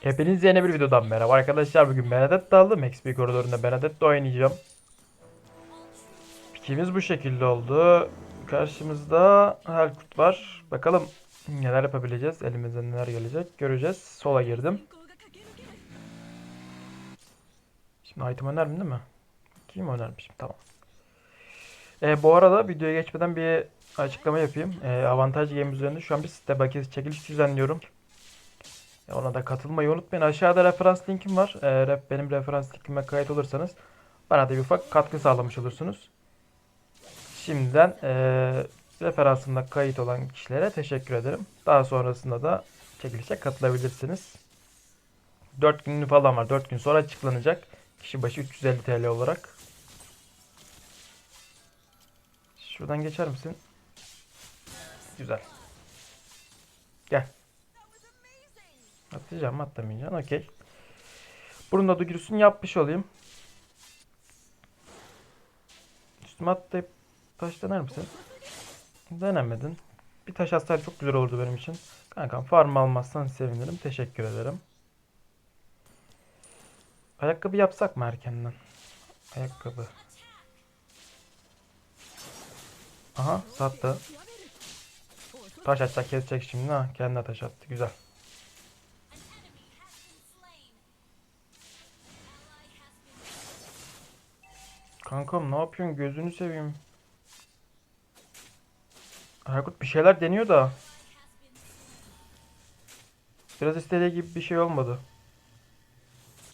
Hepiniz yeni bir videodan merhaba arkadaşlar. Bugün Benedetta aldım. XP koridorunda Benedetta oynayacağım. Pikimiz bu şekilde oldu. Karşımızda Helkut var. Bakalım neler yapabileceğiz. Elimizden neler gelecek göreceğiz. Sola girdim. Şimdi item öner mi değil mi? Kim önermişim? Tamam. E, bu arada videoya geçmeden bir açıklama yapayım. E, Avantaj Game üzerinde şu an bir site bakiyesi çekiliş düzenliyorum. E, Ona da katılmayı unutmayın. Aşağıda referans linkim var. E, benim referans linkime kayıt olursanız bana da bir ufak katkı sağlamış olursunuz. Şimdiden e, referansımda kayıt olan kişilere teşekkür ederim. Daha sonrasında da çekilişe katılabilirsiniz. 4 günü falan var. 4 gün sonra açıklanacak. Kişi başı 350 TL olarak. Şuradan geçer misin? Güzel. Gel. Atlayacağım mı atlamayacaksın. Okey. Bunun da duyurusunu yapmış olayım. Üstüme atlayıp taş dener misin? Denemedin. Bir taş atsaydı çok güzel olurdu benim için. Kankam farm almazsan sevinirim. Teşekkür ederim. Ayakkabı yapsak mı erkenden? Ayakkabı. Aha sattı. Taş atacak kesecek şimdi ha. Kendine taş attı. Güzel. Kankam ne yapıyorsun? Gözünü seveyim. Aykut bir şeyler deniyor da. Biraz istediği gibi bir şey olmadı.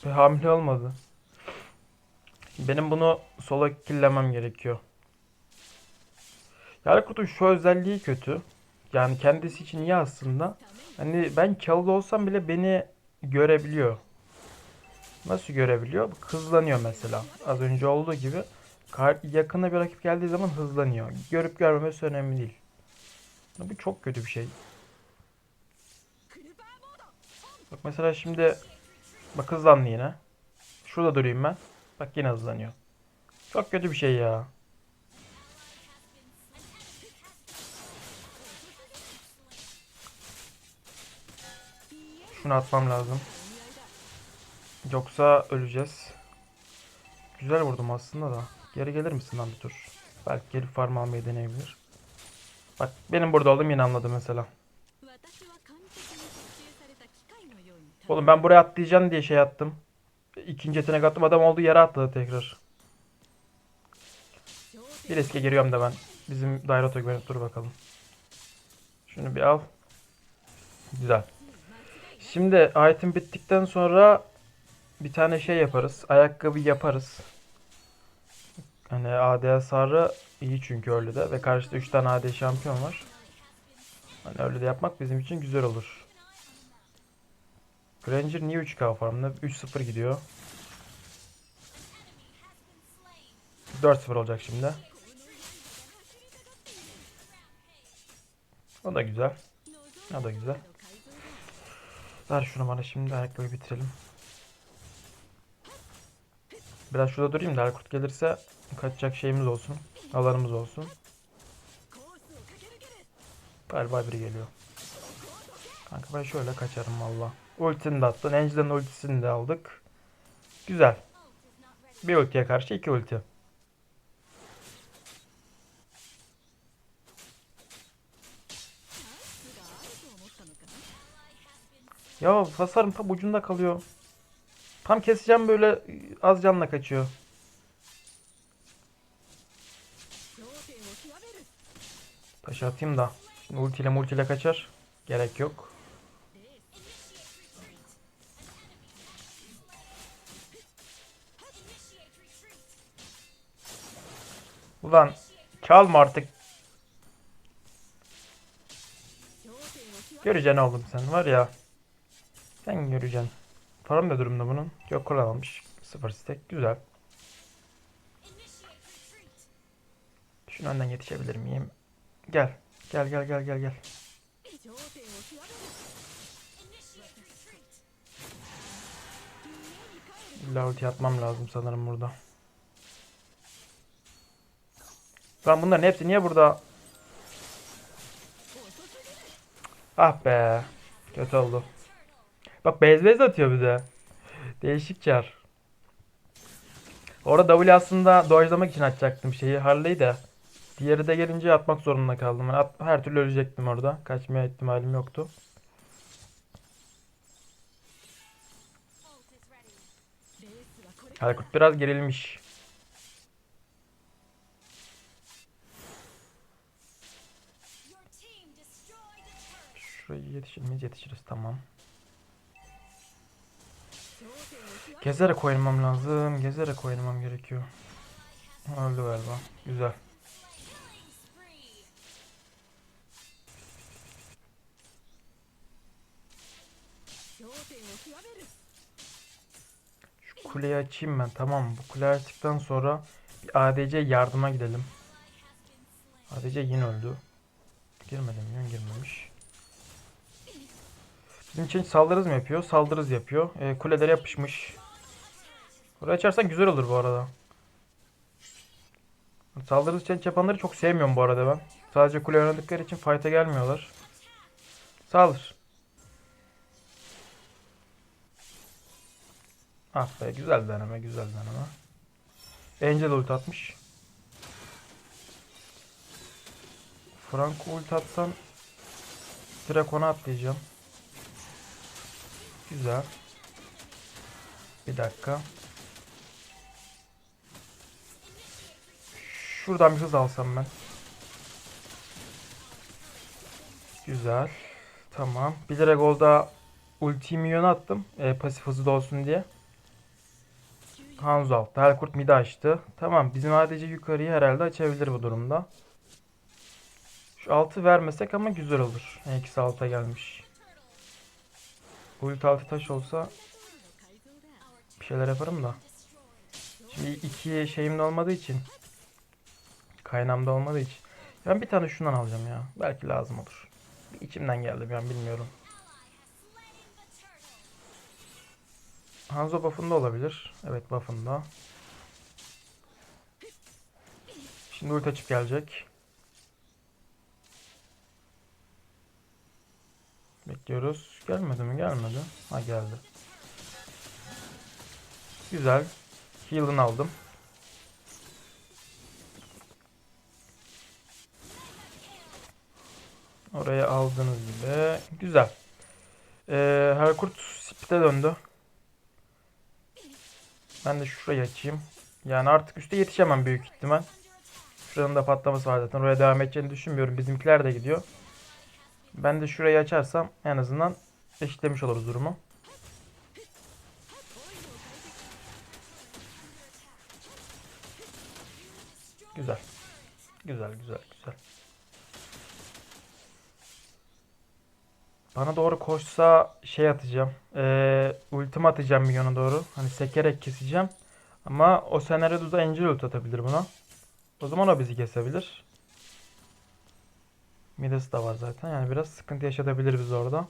Bir hamle olmadı. Benim bunu sola killemem gerekiyor. Aykut'un şu özelliği kötü. Yani kendisi için iyi aslında. Hani ben çalıda olsam bile beni görebiliyor. Nasıl görebiliyor? Hızlanıyor mesela. Az önce olduğu gibi. Yakına bir rakip geldiği zaman hızlanıyor. Görüp görmemesi önemli değil. Bu çok kötü bir şey. Bak mesela şimdi bak hızlandı yine. Şurada durayım ben. Bak yine hızlanıyor. Çok kötü bir şey ya. Şunu atmam lazım. Yoksa öleceğiz. Güzel vurdum aslında da. Geri gelir misin lan bir tur? Belki gelip farm almayı deneyebilir. Bak benim burada olduğum yine anladı mesela. Oğlum ben buraya atlayacaksın diye şey attım. İkinci yetenek attım adam olduğu yere atladı tekrar. Bir riske giriyorum da ben. Bizim Dairoto güvenip dur bakalım. Şunu bir al. Güzel. Şimdi item bittikten sonra bir tane şey yaparız. Ayakkabı yaparız. Hani AD hasarı iyi çünkü öyle de ve karşıda 3 tane AD şampiyon var. Hani öyle de yapmak bizim için güzel olur. Granger niye 3K farmda? 3-0 gidiyor. 4-0 olacak şimdi. O da güzel. O da güzel. Ver şunu bana şimdi ayakkabıyı bitirelim. Biraz şurada durayım da Erkut gelirse kaçacak şeyimiz olsun. Alanımız olsun. Galiba biri geliyor. Kanka ben şöyle kaçarım valla. Ultini de attın. Angela'nın ultisini de aldık. Güzel. Bir ultiye karşı iki ulti. Ya hasarım tam ucunda kalıyor. Tam keseceğim böyle az canla kaçıyor. Taşı atayım da. Şimdi ultiyle multiyle kaçar. Gerek yok. Ulan çalma artık. Göreceksin oğlum sen var ya. Sen göreceksin. Param ne durumda bunun? Yok kullanılmış. Sıfır stack. Güzel. Şunu önden yetişebilir miyim? Gel. Gel gel gel gel gel. İlla ulti atmam lazım sanırım burada. Lan bunların hepsi niye burada? Ah be. Kötü oldu. Bak bez bez atıyor bir de. Değişik çar. Orada W aslında dojlamak için atacaktım şeyi Harley'i de. Diğeri de gelince atmak zorunda kaldım. Yani at- her türlü ölecektim orada. Kaçmaya ihtimalim yoktu. Halkurt biraz gerilmiş. Şuraya yetişir miyiz? Yetişiriz tamam. Gezerek oynamam lazım. Gezerek oynamam gerekiyor. Öldü galiba. Güzel. Şu kuleyi açayım ben. Tamam. Bu kuleyi açtıktan sonra bir ADC yardıma gidelim. ADC yine öldü. Girmedi mi? Yine girmemiş. Bizim için saldırız mı yapıyor? Saldırız yapıyor. E, kulelere yapışmış. Burayı açarsan güzel olur bu arada. Saldırız için yapanları çok sevmiyorum bu arada ben. Sadece kule oynadıkları için fight'a gelmiyorlar. Saldır. Ah be güzel deneme güzel deneme. Angel ult atmış. Franco ult atsan direkt ona atlayacağım. Güzel. Bir dakika. Şuradan bir hız alsam ben. Güzel. Tamam. Bir de golda ulti milyonu attım. E, pasif hızlı olsun diye. Hanzo altta. Helkurt midi açtı. Tamam. Bizim ADC yukarıyı herhalde açabilir bu durumda. Şu altı vermesek ama güzel olur. İkisi alta gelmiş. Ulti altı taş olsa bir şeyler yaparım da. Şimdi iki şeyim de olmadığı için kaynağımda olmadığı için ben bir tane şundan alacağım ya. Belki lazım olur. Bir içimden geldi ben bilmiyorum. Hanzo buff'ında olabilir. Evet buff'ında. Şimdi ulti açıp gelecek. Bekliyoruz. Gelmedi mi? Gelmedi. Ha geldi. Güzel. Heal'ını aldım. Oraya aldığınız gibi. Güzel. Ee, Herkurt speed'e döndü. Ben de şurayı açayım. Yani artık üste yetişemem büyük ihtimal. Şuranın da patlaması var zaten. Oraya devam edeceğini düşünmüyorum. Bizimkiler de gidiyor. Ben de şurayı açarsam en azından eşitlemiş oluruz durumu. Güzel. Güzel, güzel, güzel. Bana doğru koşsa şey atacağım. Ee, ultim atacağım milyona doğru. Hani sekerek keseceğim. Ama o senaryoda da Angel ult atabilir buna. O zaman o bizi kesebilir. Midas da var zaten. Yani biraz sıkıntı yaşatabilir biz orada.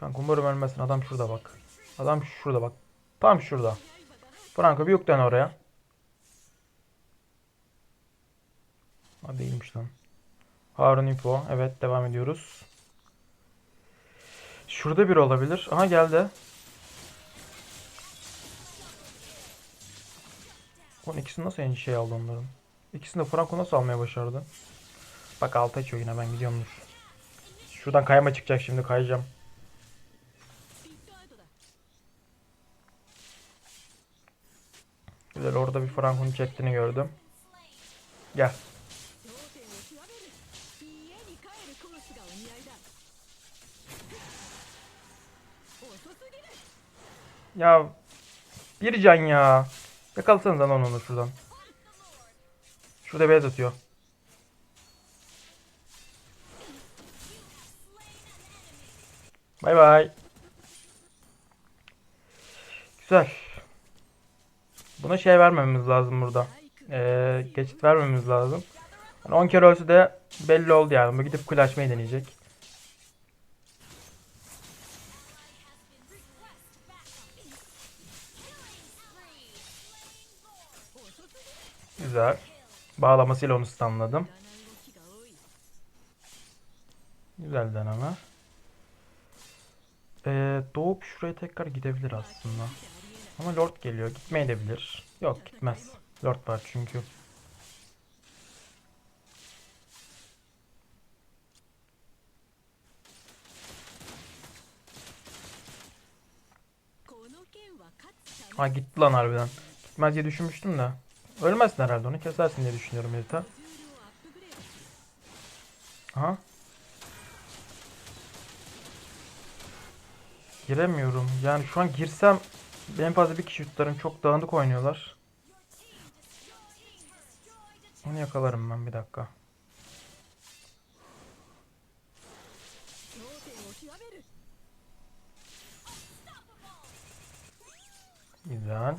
Kanka umarım ölmesin. Adam şurada bak. Adam şurada bak. Tam şurada. Franco bir yüklen oraya. Ha değilmiş lan. Harun info. Evet devam ediyoruz. Şurada bir olabilir. Aha geldi. Onun ikisini nasıl en şey aldı onların? İkisini de Franco nasıl almaya başardı? Bak alta açıyor yine ben gidiyorum dur. Şuradan kayma çıkacak şimdi kayacağım. Güzel orada bir Franco'nun çektiğini gördüm. Gel. Ya bir can ya. Yakalasanız lan onu şuradan. Şurada beyaz atıyor. Bay bay. Güzel. Buna şey vermemiz lazım burada. Ee, geçit vermemiz lazım. Yani 10 kere ölse de belli oldu yani. Bu gidip kule açmayı deneyecek. Güzel. Bağlamasıyla onu stunladım. Güzel deneme. doğup şuraya tekrar gidebilir aslında. Ama Lord geliyor. Gitmeyebilir. Yok gitmez. Lord var çünkü. Ha gitti lan harbiden. Gitmez diye düşünmüştüm de. Ölmezsin herhalde onu kesersin diye düşünüyorum Elita. Aha. Giremiyorum. Yani şu an girsem en fazla bir kişi tutarım. Çok dağınık oynuyorlar. Onu yakalarım ben bir dakika. Güzel.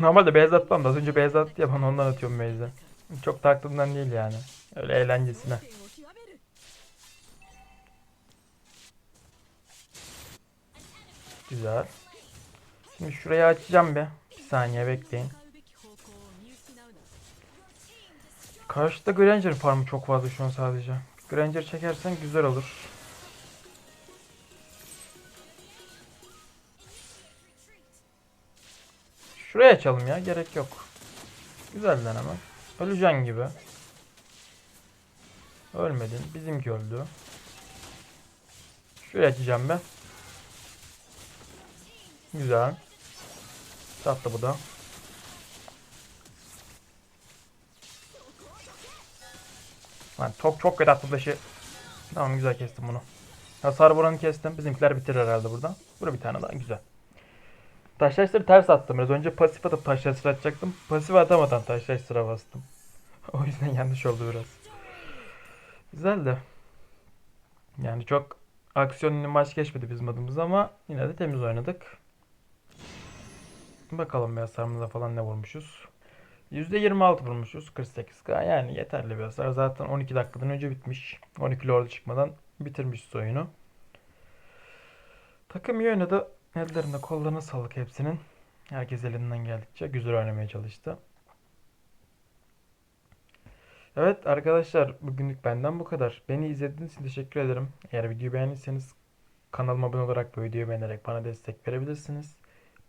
Normalde beyaz atmam da az önce beyaz attı ya bana ondan atıyorum beyazı. Çok taktığımdan değil yani. Öyle eğlencesine. Güzel. Şimdi şurayı açacağım bir. Bir saniye bekleyin. Karşıda Granger farmı çok fazla şu an sadece. Granger çekersen güzel olur. Şuraya açalım ya. Gerek yok. Güzel deneme. Öleceksin gibi. Ölmedin. Bizimki öldü. Şuraya açacağım ben. Güzel. Tatlı bu da. Lan çok çok kötü attım taşı. Tamam güzel kestim bunu. Hasar vuranı kestim. Bizimkiler bitirir herhalde burada. Burada bir tane daha güzel. Taşlaştırı ters attım biraz. Önce pasif atıp taşlaştırı atacaktım. Pasif atamadan taşlaştıra bastım. o yüzden yanlış oldu biraz. Güzel de. Yani çok aksiyonlu maç geçmedi bizim adımıza ama yine de temiz oynadık. Bakalım bir hasarımıza falan ne vurmuşuz. %26 vurmuşuz 48k yani yeterli bir hasar. Zaten 12 dakikadan önce bitmiş. 12 lordu çıkmadan bitirmiş oyunu. Takım iyi oynadı. Ellerine kollarına sağlık hepsinin. Herkes elinden geldikçe güzel oynamaya çalıştı. Evet arkadaşlar bugünlük benden bu kadar. Beni izlediğiniz için teşekkür ederim. Eğer videoyu beğendiyseniz kanalıma abone olarak bu videoyu beğenerek bana destek verebilirsiniz.